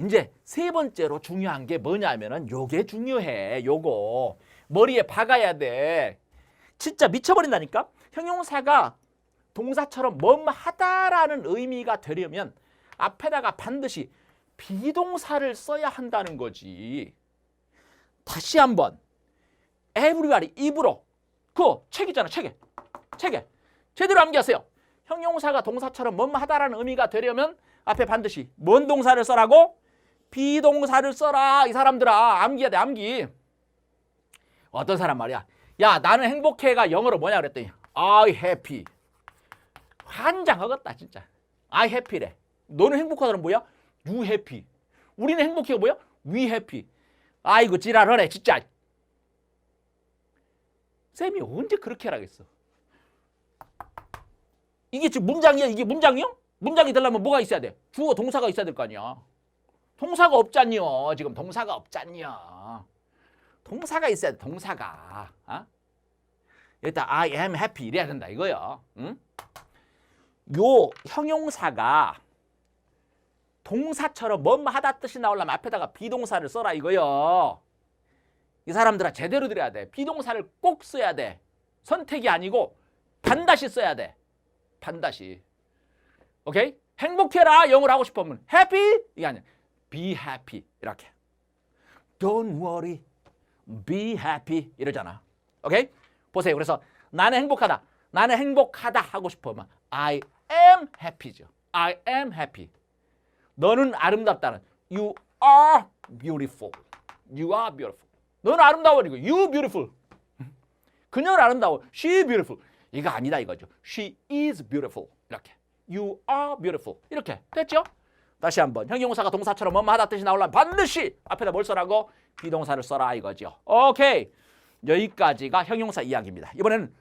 이제 세 번째로 중요한 게 뭐냐면은 요게 중요해. 요거 머리에 박아야 돼. 진짜 미쳐버린다니까. 형용사가 동사처럼 뭐뭐하다라는 의미가 되려면 앞에다가 반드시 비동사를 써야 한다는 거지. 다시 한번 everybody 입으로 그 책 있잖아 책에 책에 제대로 암기하세요. 형용사가 동사처럼 뭐뭐하다라는 의미가 되려면 앞에 반드시 뭔 동사를 써라고? 비동사를 써라 이 사람들아 암기해야 돼 암기. 어떤 사람 말이야. 야 나는 행복해가 영어로 뭐냐 그랬더니 I happy. 환장하겠다 진짜. I happy래. 너는 행복하다는 뭐야? You happy. 우리는 행복해가 뭐야? We happy. 아이고 지랄하네 진짜. 쌤이 언제 그렇게 하라겠어? 이게 지금 문장이야? 이게 문장이요? 문장이 되려면 뭐가 있어야 돼? 주어 동사가 있어야 될 거 아니야. 동사가 없잖요. 지금 동사가 없잖요. 동사가 있어야 돼. 동사가. 어? 일단 I am happy 이래야 된다 이거요. 응? 요 형용사가 동사처럼 뭐뭐 하다 뜻이 나오려면 앞에다가 비동사를 써라 이거요. 이 사람들아 제대로 들어야 돼. 비동사를 꼭 써야 돼. 선택이 아니고 반드시 써야 돼. 반드시. 오케이? 행복해라 영어로 하고 싶으면 happy 이게 아니야. Be happy 이렇게. Don't worry. be happy 이러잖아. 오케이? 보세요. 그래서 나는 행복하다. 나는 행복하다 하고 싶으면 I am happy죠. I am happy. 너는 아름답다는 you are beautiful. You are beautiful. 너는 아름다워 이거 you beautiful. 그녀는 아름다워. she beautiful. 이거 아니다 이거죠. she is beautiful. 이렇게. you are beautiful. 이렇게. 됐죠? 다시 한번 형용사가 동사처럼 뭐뭐 하다 뜻이 나오려면 반드시 앞에다 뭘 써라고? 비동사를 써라 이거죠. 오케이. 여기까지가 형용사 이야기입니다. 이번에는